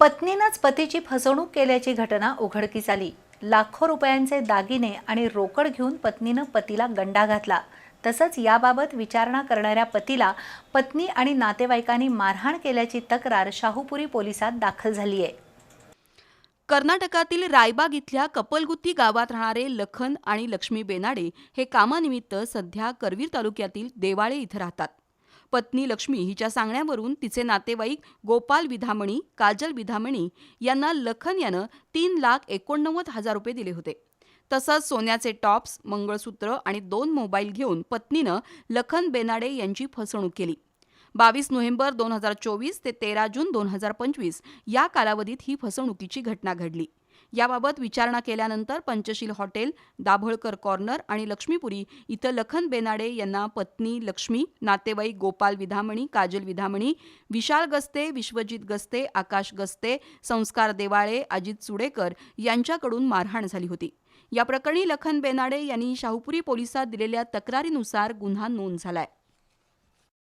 पत्नीनंच पतीची फसवणूक केल्याची घटना उघडकीस आली. लाखो रुपयांचे दागिने आणि रोकड घेऊन पत्नीनं पतीला गंडा घातला. तसंच याबाबत विचारणा करणाऱ्या पतीला पत्नी आणि नातेवाईकांनी मारहाण केल्याची तक्रार शाहूपुरी पोलिसात दाखल झाली आहे कर्नाटकातील रायबाग इथल्या कपलगुत्ती गावात राहणारे लखन आणि लक्ष्मी बेनाडे हे कामानिमित्त सध्या करवीर तालुक्यातील देवाळे इथं राहतात. पत्नी लक्ष्मी हिच्या सांगण्यावरून तिचे नातेवाईक गोपाल विधामणी काजल विधामणी यांना लखन यानं तीन लाख एकोणनव्वद हजार रुपये दिले होते. तसंच सोन्याचे टॉप्स मंगळसूत्र आणि दोन मोबाईल घेऊन पत्नीनं लखन बेनाडे यांची फसवणूक केली. बावीस नोव्हेंबर दोन हजार चोवीस ते तेरा जून दोन हजार पंचवीस या कालावधीत ही फसवणुकीची घटना घडली. याबाबत विचारणा केल्यानंतर पंचशील हॉटेल दाभोळकर कॉर्नर आणि लक्ष्मीपुरी इथं लखन बेनाडे यांना पत्नी लक्ष्मी नातेवाईक गोपाल विधामणी काजल विधामणी विशाल गस्ते विश्वजित गस्ते आकाश गस्ते संस्कार देवाळे अजित सुडेकर यांच्याकडून मारहाण झाली होती. या प्रकरणी लखन बेनाडे यांनी शाहूपुरी पोलिसात दिलेल्या तक्रारीनुसार गुन्हा नोंद झालाय.